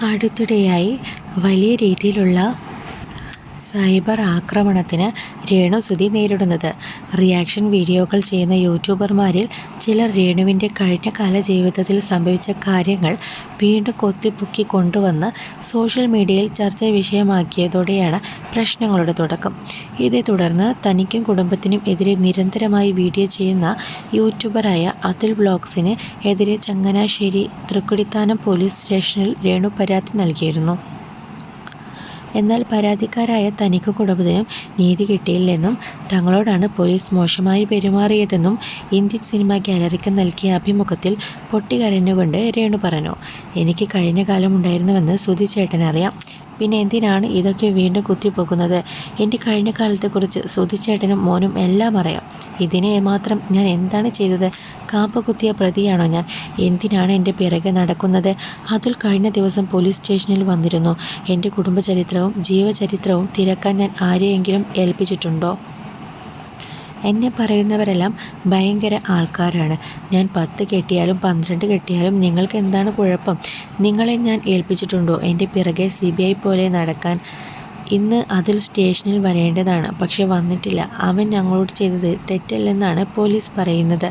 അടുത്തിടെയായി വലിയ രീതിയിലുള്ള സൈബർ ആക്രമണത്തിന് രേണുസുതി നേരിടുന്നത്. റിയാക്ഷൻ വീഡിയോകൾ ചെയ്യുന്ന യൂട്യൂബർമാരിൽ ചിലർ രേണുവിന്റെ കഴിഞ്ഞകാല ജീവിതത്തിൽ സംഭവിച്ച കാര്യങ്ങൾ വീണ്ടും കൊത്തിപ്പൊക്കി കൊണ്ടുവന്ന് സോഷ്യൽ മീഡിയയിൽ ചർച്ച വിഷയമാക്കിയതോടെയാണ് പ്രശ്നങ്ങളുടെ തുടക്കം. ഇതേ തുടർന്ന് തനിക്കും കുടുംബത്തിനും എതിരെ നിരന്തരമായി വീഡിയോ ചെയ്യുന്ന യൂട്യൂബറായ അതുൽ ബ്ലോഗ്സിന് എതിരെ ചങ്ങനാശ്ശേരി തൃക്കുടിത്താനം പോലീസ് സ്റ്റേഷനിൽ രേണു പരാതി നൽകിയിരുന്നു. എന്നാൽ പരാതിക്കാരായ തനിക്ക് കുടുംബത്തിനും നീതി കിട്ടിയില്ലെന്നും തങ്ങളോടാണ് പോലീസ് മോശമായി പെരുമാറിയതെന്നും ഇന്ത്യൻ സിനിമാ ഗാലറിക്ക് നൽകിയ അഭിമുഖത്തിൽ പൊട്ടിക്കരഞ്ഞുകൊണ്ട് രേണു പറഞ്ഞു. എനിക്ക് കഴിഞ്ഞ കാലം ഉണ്ടായിരുന്നുവെന്ന് സുധി ചേട്ടനറിയാം. പിന്നെ എന്തിനാണ് ഇതൊക്കെ വീണ്ടും കുത്തിപ്പോക്കുന്നത് എന്റെ കഴിഞ്ഞ കാലത്തെക്കുറിച്ച് സുധിച്ചേട്ടനും മോനും എല്ലാം അറിയാം. ഇതിനെ മാത്രം ഞാൻ എന്താണ് ചെയ്തത്? കാപ്പ കുത്തിയ പ്രതിയാണോ ഞാൻ? എന്തിനാണ് എന്റെ പിറകെ നടക്കുന്നത്? അതിൽ കഴിഞ്ഞ ദിവസം പോലീസ് സ്റ്റേഷനിൽ വന്നിരുന്നു. എന്റെ കുടുംബചരിത്രവും ജീവചരിത്രവും തിരക്കാൻ ഞാൻ ആരെയെങ്കിലും ഏൽപ്പിച്ചിട്ടുണ്ടോ? എന്നെ പറയുന്നവരെല്ലാം ഭയങ്കര ആൾക്കാരാണ്. ഞാൻ പത്ത് കെട്ടിയാലും പന്ത്രണ്ട് കെട്ടിയാലും നിങ്ങൾക്ക് എന്താണ് കുഴപ്പം? നിങ്ങളെ ഞാൻ ഏൽപ്പിച്ചിട്ടുണ്ടോ? എന്റെ പിറകെ സി പോലെ നടക്കാൻ ഇന്ന് അതിൽ സ്റ്റേഷനിൽ വരേണ്ടതാണ്. പക്ഷെ വന്നിട്ടില്ല. അവൻ ഞങ്ങളോട് ചെയ്തത് തെറ്റല്ലെന്നാണ് പോലീസ് പറയുന്നത്.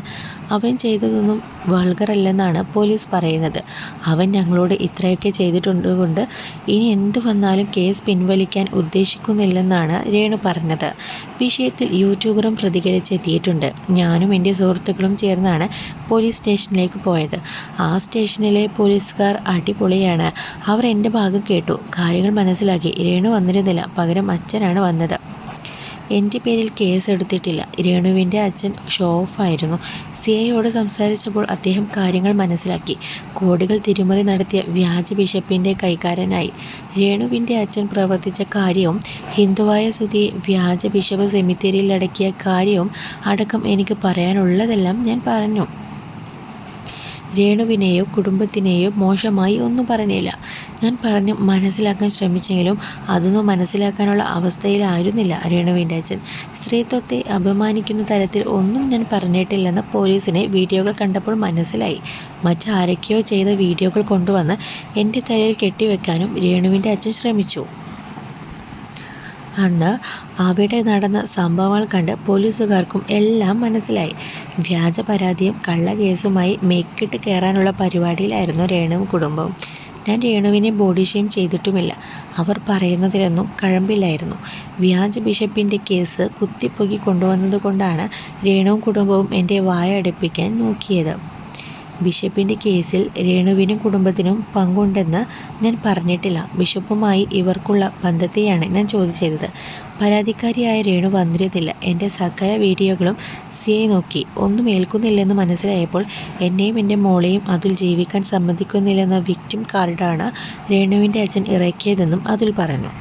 അവൻ ചെയ്തതൊന്നും വൾഗറല്ലെന്നാണ് പോലീസ് പറയുന്നത്. അവൻ ഞങ്ങളോട് ഇത്രയൊക്കെ ചെയ്തിട്ടുണ്ടുകൊണ്ട് ഇനി എന്ത് വന്നാലും കേസ് പിൻവലിക്കാൻ ഉദ്ദേശിക്കുന്നില്ലെന്നാണ് രേണു പറഞ്ഞത്. വിഷയത്തിൽ യൂട്യൂബറും പ്രതികരിച്ചെത്തിയിട്ടുണ്ട്. ഞാനും എന്റെ സുഹൃത്തുക്കളും ചേർന്നാണ് പോലീസ് സ്റ്റേഷനിലേക്ക് പോയത്. ആ സ്റ്റേഷനിലെ പോലീസുകാർ അടിപൊളിയാണ്. അവർ എന്റെ ഭാഗം കേട്ടു. കാര്യങ്ങൾ മനസ്സിലാക്കി. രേണു വന്നിരുന്നില്ല. പകരം അച്ഛനാണ് വന്നത്. എന്റെ പേരിൽ കേസ് എടുത്തിട്ടില്ല രേണുവിന്റെ അച്ഛൻ ഷോ ഓഫായിരുന്നു സി ഐയോട് സംസാരിച്ചപ്പോൾ അദ്ദേഹം കാര്യങ്ങൾ മനസ്സിലാക്കി. കോടികൾ തിരിമറി നടത്തിയ വ്യാജ ബിഷപ്പിന്റെ കൈകാരനായി. രേണുവിന്റെ അച്ഛൻ പ്രവർത്തിച്ച കാര്യവും ഹിന്ദുവായ സുതിയെ വ്യാജ ബിഷപ്പ് സെമിത്തേരിയിൽ അടക്കിയ കാര്യവും അടക്കം എനിക്ക് പറയാനുള്ളതെല്ലാം ഞാൻ പറഞ്ഞു. രേണുവിനെയോ കുടുംബത്തിനെയോ മോശമായി ഒന്നും പറഞ്ഞില്ല. ഞാൻ പറഞ്ഞ് മനസ്സിലാക്കാൻ ശ്രമിച്ചെങ്കിലും അതൊന്നും മനസ്സിലാക്കാനുള്ള അവസ്ഥയിലായിരുന്നില്ല രേണുവിന്റെ അച്ഛൻ. സ്ത്രീത്വത്തെ അപമാനിക്കുന്ന തരത്തിൽ ഒന്നും ഞാൻ പറഞ്ഞിട്ടില്ലെന്ന് പോലീസിനെ വീഡിയോകൾ കണ്ടപ്പോൾ മനസ്സിലായി. മറ്റാരൊക്കെയോ ചെയ്ത വീഡിയോകൾ കൊണ്ടുവന്ന് എന്റെ തലയിൽ കെട്ടിവെക്കാനും രേണുവിന്റെ അച്ഛൻ ശ്രമിച്ചു. അന്ന് അവിടെ നടന്ന സംഭവങ്ങൾ കണ്ട് പോലീസുകാർക്കും എല്ലാം മനസ്സിലായി. വ്യാജ പരാതിയും കള്ളക്കേസുമായി മേക്കിട്ട് കയറാനുള്ള പരിപാടിയിലായിരുന്നു രേണുവും കുടുംബവും. ഞാൻ രേണുവിനെ ബോഡി ഷെയിം ചെയ്തിട്ടുമില്ല. അവർ പറയുന്നതിലൊന്നും കഴമ്പില്ലായിരുന്നു. വ്യാജ ബിഷപ്പിന്റെ കേസ് കുത്തിപ്പൊക്കി കൊണ്ടുവന്നത് കൊണ്ടാണ് രേണുവും കുടുംബവും എന്റെ വായ അടുപ്പിക്കാൻ നോക്കിയത്. ബിഷപ്പിന്റെ കേസിൽ രേണുവിനും കുടുംബത്തിനും പങ്കുണ്ടെന്ന് ഞാൻ പറഞ്ഞിട്ടില്ല. ബിഷപ്പുമായി ഇവർക്കുള്ള ബന്ധത്തെയാണ് ഞാൻ ചോദ്യം ചെയ്തത് പരാതിക്കാരിയായ രേണു വന്നിരുന്നില്ല. എന്റെ സകല വീഡിയോകളും സി ഐ നോക്കി. ഒന്നും ഏൽക്കുന്നില്ലെന്ന് മനസ്സിലായപ്പോൾ എന്നെയും എന്റെ മോളെയും അതിൽ ജീവിക്കാൻ സമ്മതിക്കുന്നില്ലെന്ന വിക്ടിം കാർഡാണ് രേണുവിന്റെ അച്ഛൻ ഇറക്കിയതെന്നും അതിൽ പറഞ്ഞു.